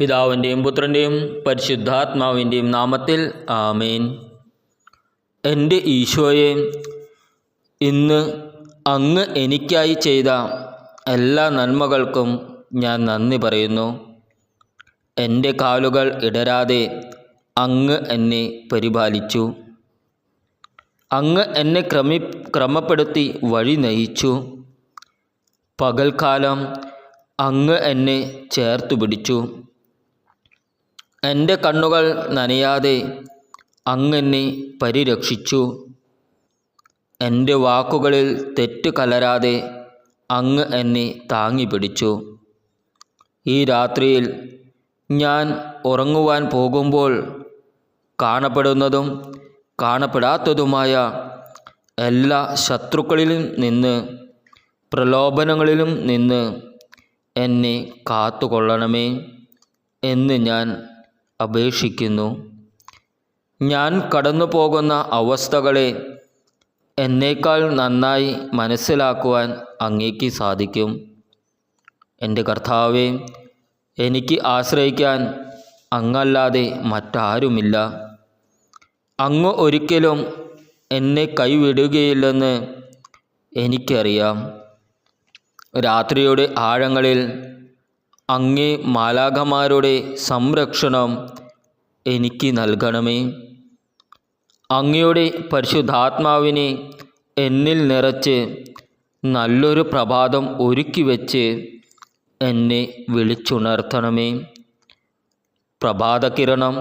പിതാവിന്റെയും പുത്രന്റെയും പരിശുദ്ധാത്മാവിന്റെയും നാമത്തിൽ ആമേൻ. എന്റെ ഈശോയെ ഇന്ന് അങ്ങ് എനിക്കായി ചെയ്ത എല്ലാ നന്മകൾക്കും ഞാൻ നന്ദി പറയുന്നു. എന്റെ കാലുകൾ ഇടരാതെ അങ്ങ് എന്നെ പരിപാലിച്ചു. അങ്ങ് എന്നെ ക്രമി ക്രമപ്പെടുത്തി വഴി നയിച്ചു. പകൽക്കാലം അങ്ങ് എന്നെ ചേർത്തു പിടിച്ചു. എന്റെ കണ്ണുകൾ നനയാതെ അങ്ങ് എന്നെ പരിരക്ഷിച്ചു. എന്റെ വാക്കുകളിൽ തെറ്റ് കലരാതെ അങ്ങ് എന്നെ താങ്ങി പിടിച്ചു. ഈ രാത്രിയിൽ ഞാൻ ഉറങ്ങുവാൻ പോകുമ്പോൾ കാണപ്പെടുന്നതും കാണപ്പെടാത്തതുമായ എല്ലാ ശത്രുക്കളിലും നിന്ന് പ്രലോഭനങ്ങളിലും നിന്ന് എന്നെ കാത്തുകൊള്ളണമേ എന്ന് ഞാൻ അപേക്ഷിക്കുന്നു. ഞാൻ കടന്നു പോകുന്ന അവസ്ഥകളെ എന്നേക്കാൾ നന്നായി മനസ്സിലാക്കുവാൻ അങ്ങേക്ക് സാധിക്കും. എന്റെ കർത്താവെ എനിക്ക് ആശ്രയിക്കാൻ അങ്ങല്ലാതെ മറ്റാരുമില്ല. അങ്ങ് ഒരിക്കലും എന്നെ കൈവിടുകയില്ലെന്ന് എനിക്കറിയാം. രാത്രിയുടെ ആഴങ്ങളിൽ അങ്ങേ മാലാഖമാരുടെ സംരക്ഷണം എനിക്ക് നൽകണമേ. അങ്ങയുടെ പരിശുദ്ധാത്മാവിനെ എന്നിൽ നിറച്ച് നല്ലൊരു പ്രഭാതം ഒരുക്കി വച്ച് എന്നെ വിളിച്ചുണർത്തണമേ. പ്രഭാതകിരണം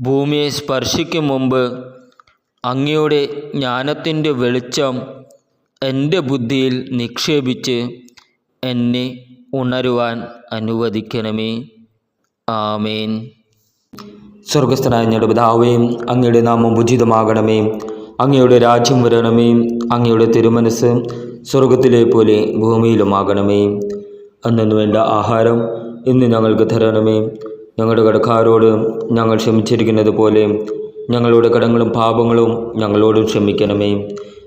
ഭൂമിയെ സ്പർശിക്കും മുമ്പ് അങ്ങയുടെ ജ്ഞാനത്തിന്റെ വെളിച്ചം എന്റെ ബുദ്ധിയിൽ നിക്ഷേപിച്ച് എന്നെ ഉണരുവാൻ അനുവദിക്കണമേ. ആമേൻ. സ്വർഗസ്ഥനായ ഞങ്ങളുടെ പിതാവേ അങ്ങയുടെ നാമം ഉചിതമാകണമേ. അങ്ങയുടെ രാജ്യം വരണമേ. അങ്ങയുടെ തിരുമനസ് സ്വർഗത്തിലെ പോലെ ഭൂമിയിലുമാകണമേ. അന്നു വേണ്ട ആഹാരം ഇന്ന് ഞങ്ങൾക്ക് തരണമേ. ഞങ്ങളുടെ കടക്കാരോട് ഞങ്ങൾ ക്ഷമിച്ചിരിക്കുന്നത് പോലെ ഞങ്ങളുടെ കടങ്ങളും പാപങ്ങളും ഞങ്ങളോട് ക്ഷമിക്കണമേ.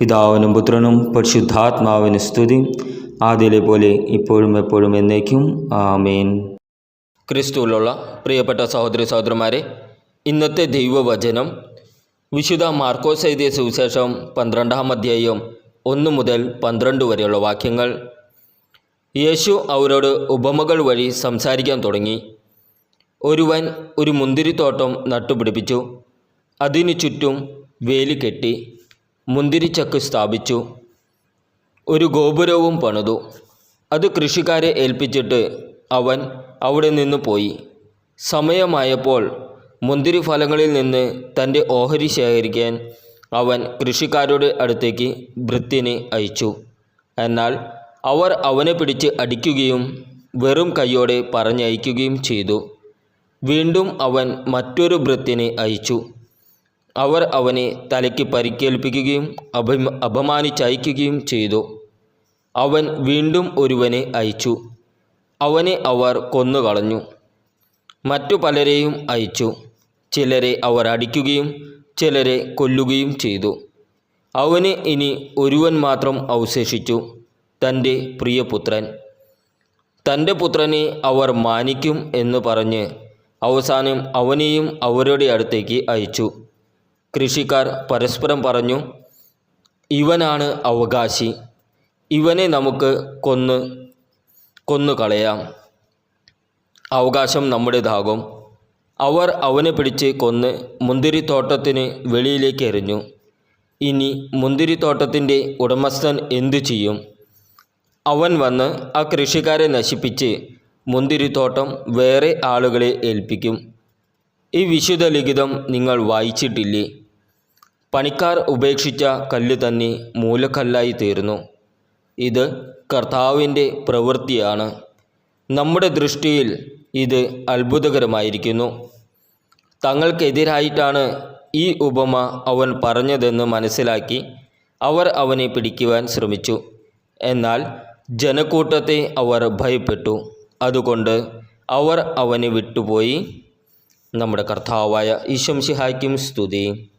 പിതാവിനും പുത്രനും പരിശുദ്ധാത്മാവിന് സ്തുതി. ആദ്യയിലെ പോലെ ഇപ്പോഴും എപ്പോഴും എന്നേക്കും. ആമേൻ. ക്രിസ്തുവിലുള്ള പ്രിയപ്പെട്ട സഹോദരി സഹോദരന്മാരെ ഇന്നത്തെ ദൈവവചനം വിശുദ്ധ മാർക്കോസ് എഴുതിയ സുവിശേഷം പന്ത്രണ്ടാം അധ്യായം ഒന്ന് മുതൽ പന്ത്രണ്ട് വരെയുള്ള വാക്യങ്ങൾ. യേശു അവരോട് ഉപമകൾ വഴി സംസാരിക്കാൻ തുടങ്ങി. ഒരുവൻ ഒരു മുന്തിരിത്തോട്ടം നട്ടുപിടിപ്പിച്ചു. അതിനു ചുറ്റും വേലി കെട്ടി. മുന്തിരിച്ചക്ക് സ്ഥാപിച്ചു. ഒരു ഗോപുരവും പണിതു. അത് കൃഷിക്കാരെ ഏൽപ്പിച്ചിട്ട് അവൻ അവിടെ നിന്ന് പോയി. സമയമായപ്പോൾ മുന്തിരി ഫലങ്ങളിൽ നിന്ന് തന്റെ ഓഹരി ശേഖരിക്കാൻ അവൻ കൃഷിക്കാരുടെ അടുത്തേക്ക് ഭൃത്യനെ അയച്ചു. എന്നാൽ അവർ അവനെ പിടിച്ച് അടിക്കുകയും വെറും കൈയോടെ പറഞ്ഞയക്കുകയും ചെയ്തു. വീണ്ടും അവൻ മറ്റൊരു ഭൃത്യനെ അയച്ചു. അവർ അവനെ തലയ്ക്ക് പരിക്കേൽപ്പിക്കുകയും അഭിമ അപമാനിച്ചയക്കുകയും ചെയ്തു. അവൻ വീണ്ടും ഒരുവനെ അയച്ചു. അവനെ അവർ കൊന്നുകളഞ്ഞു. മറ്റു പലരെയും അയച്ചു. ചിലരെ അവർ അടിക്കുകയും ചിലരെ കൊല്ലുകയും ചെയ്തു. അവന് ഇനി ഒരുവൻ മാത്രം അവശേഷിച്ചു തന്റെ പ്രിയപുത്രൻ. തന്റെ പുത്രനെ അവർ മാനിക്കും എന്ന് പറഞ്ഞ് അവസാനം അവനെയും അവരുടെ അടുത്തേക്ക് അയച്ചു. കൃഷിക്കാർ പരസ്പരം പറഞ്ഞു ഇവനാണ് അവകാശി. ഇവനെ നമുക്ക് കൊന്ന് കൊന്നു കളയാം. അവകാശം നമ്മുടേതാകും. അവർ അവനെ പിടിച്ച് കൊന്ന് മുന്തിരിത്തോട്ടത്തിന് വെളിയിലേക്ക് എറിഞ്ഞു. ഇനി മുന്തിരിത്തോട്ടത്തിന്റെ ഉടമസ്ഥൻ എന്തു ചെയ്യും? അവൻ വന്ന് ആ കൃഷിക്കാരെ നശിപ്പിച്ച് മുന്തിരിത്തോട്ടം വേറെ ആളുകളെ ഏൽപ്പിക്കും. ഈ വിശുദ്ധ ലിഖിതം നിങ്ങൾ വായിച്ചിട്ടില്ലേ? പണിക്കാർ ഉപേക്ഷിച്ച കല്ല് തന്നെ മൂലക്കല്ലായി തീർന്നു. ഇത് കർത്താവിന്റെ പ്രവൃത്തിയാണ്. നമ്മുടെ ദൃഷ്ടിയിൽ ഇത് അത്ഭുതകരമായിരിക്കുന്നു. തങ്ങൾക്കെതിരായിട്ടാണ് ഈ ഉപമ അവൻ പറഞ്ഞതെന്ന് മനസ്സിലാക്കി അവർ അവനെ പിടിക്കുവാൻ ശ്രമിച്ചു. എന്നാൽ ജനക്കൂട്ടത്തെ അവർ ഭയപ്പെട്ടു. അതുകൊണ്ട് അവർ അവനെ വിട്ടുപോയി. നമ്മുടെ കർത്താവായ ഈശംഷിഹായ്ക്കും സ്തുതി.